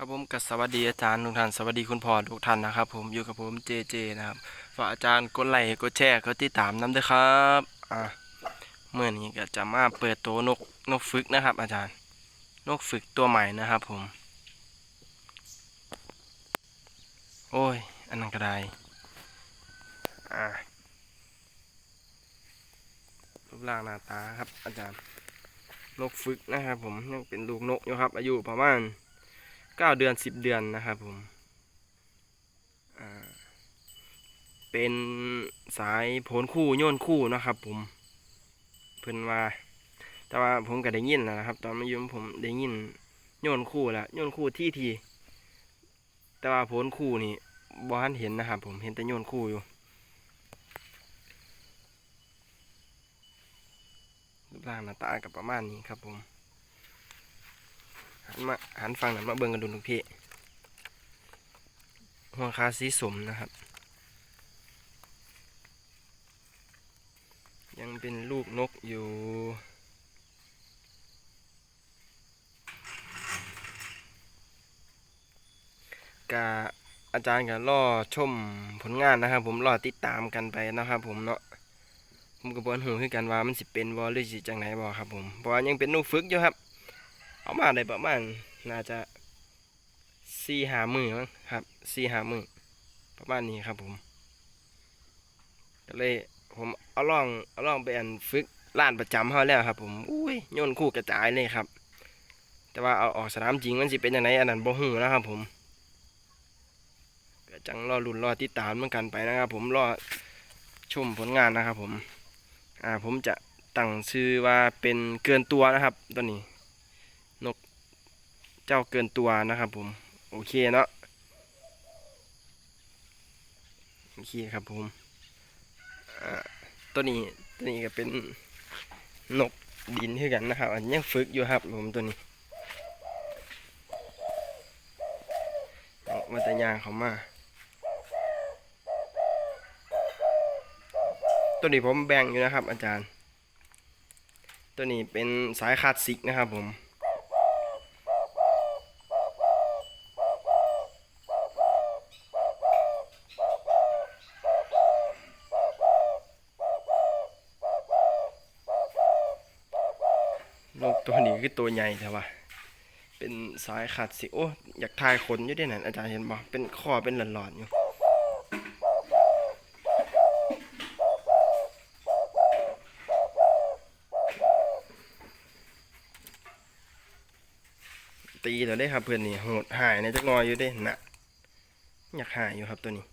ครับผมกับสวัสดีอาจารย์ทุกท่านสวัสดีคุณพ่อทุกท่านนะครับ ผมอยู่กับผมเจเจนะครับฝากอาจารย์กดไลค์กดแชร์กดติดตามน้ำด้วยครับอ่าเมื่อนี้ก็จะมาเปิดตัวนกนกฝึกนะครับ อาจารย์ นกฝึกตัวใหม่นะครับ ผม โอ้ย อันนั้นก็ได้อ่ารูปร่างหน้าตาครับ อาจารย์ นกฝึกนะครับ ผมยังเป็นลูกนกอยู่ครับ อายุประมาณ เก้าเดือนสิบเดือนนะครับผมเป็นสายโผนคู่โยนคู่นะครับ ผมเพิ่นว่า แต่ว่าผมก็ได้ยินแล้วนะครับ ตอนมายุ่ผมได้ยินโยนคู่แล้วโยนคู่ที่ทีแต่ว่าโผนคู่นี่บ่ทันเห็นนะครับ ผมเห็นแต่โยนคู่อยู่รูปร่างหน้าตากับประมาณนี้ครับผม มาหันฟังหน่อยมาเบิ่งกันดูทุกพี่หัวคาสีสมนะครับ ยังเป็นลูกนกอยู่กาอาจารย์ก็รอชมผลงานนะครับ ผมรอติดตามกันไปนะครับผมเนาะผมก็บ่ฮู้คือกันว่ามันสิเป็นบ่หรือสิจังไหนบ่ครับผมเพราะยังเป็นนกฝึกอยู่ครับ เอามาได้ประมาณน่าจะสี่หามือมั้งครับสี่หามือประมาณนี้ครับผมก็เลยผมเอาลองเอาลองไปอันฝึกล้านประจำเขาแล้วครับ ผมอุ้ยโยนคู่กระจายเลยครับ แต่ว่าเอาออกสนามจริงมันสิเป็นยังไงอันนั้นบ่ฮู้นะครับ ผมก็จังรอรุ่นรอติดตามเหมือนกันไปนะครับ ผมรอชมผลงานนะครับ ผม อ่าผมจะตั้งชื่อว่าเป็นเกินตัวนะครับตัวนี้ เจ้าเกินตัวนะครับผม โอเคเนาะโอเคครับผมตัวนี้ตัวนี้ก็เป็นนกดินคือกันนะครับอันยังฝึกอยู่ครับผมตัวนี้มาแต่ยางเขามาตัวนี้ผมแบ่งอยู่นะครับ อาจารย์ ตัวนี้เป็นสายคาสสิกนะครับผม นกตัวนี้ คือตัวใหญ่แต่ว่า เป็นสายขาดสิ โอ้ อยากทายขนอยู่ด้วยนั่นอาจารย์เห็นบ่เป็นคอเป็นหลอดๆอยู่ตีเราได้ครับเพื่อนนี่โหดหายในจักหนอยอยู่ด้น่ะอยากหายอยู่ครับตัวนี้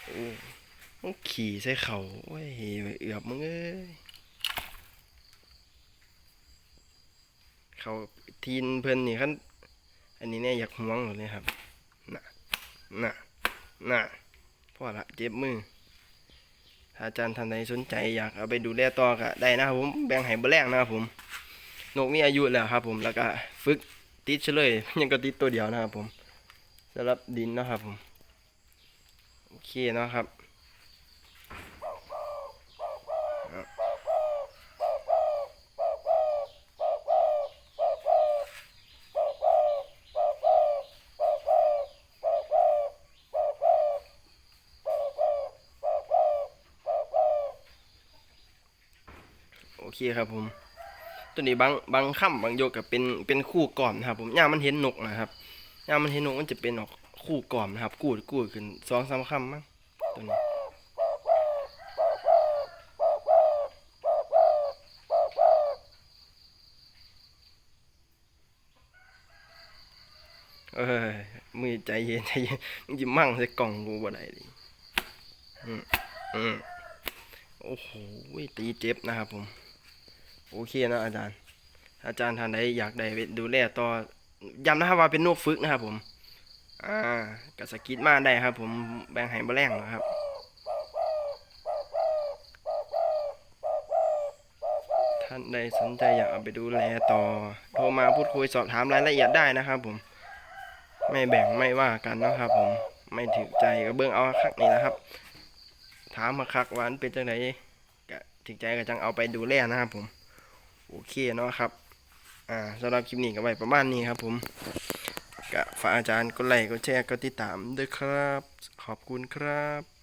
โอ้มัน ขี่ใส่เขาโอ้ยเอือบมึงเอ้ยเขาทีนเพิ่นนี่คันอันนี้เนี่ยอยากห่วงเลยครับน่ะน่ะน่ะพอละเจ็บมือถ้าอาจารย์ท่านใดสนใจอยากเอาไปดูแลต่อก็ได้นะครับผมแบ่งให้เบอแรงนะครับผมนกมีอายุแล้วครับผมแล้วก็ฝึกติดเฉลยยังก็ติดตัวเดียวนะครับผมสำหรับดินนะครับผม เคเนาะครับโอเคครับผม ตัวนี้บางบางค่ำบางโยกกับเป็นเป็นคู่ก่อมนะครับ ผมย่ามันเห็นนกนะครับย่ามมันเห็นนกมันจะเป็นออก คู่ก่อมนะครับ กูดกูดขึ้นสองสามคำมั้งตัวนี้เอ้ยมือใจเย็นใจเย็นมึงจะมั่งใส่กล่องกูบ่ได้ดิอืมอืมโอ้โหตีเจ็บนะครับผม โอเคนะอาจารย์ อาจารย์ท่านใดอยากได้ดูแลต่อย้ำนะครับว่าเป็นนกฝึกนะครับผม อ่ากสกิดมาได้ครับ ผมแบ่งให้แมลงนะครับท่านใดสนใจอยากเอาไปดูแลต่อ โทรมาพูดคุยสอบถามรายละเอียดได้นะครับ ผม ไม่แบ่งไม่ว่ากันนะครับ ผมไม่ถือใจก็เบิ่งเอาคักนี่นะครับ ถามมาคักวันเป็นจังไดก็ถึงใจก็จังเอาไปดูแลนะครับ ผม โอเคเนาะครับ อ่าสำหรับคลิปนี้ก็ไว้ประมาณนี้ครับ ผม ก็ฝากอาจารย์กดไลค์กดแชร์กดติดตามด้วยครับ ขอบคุณครับ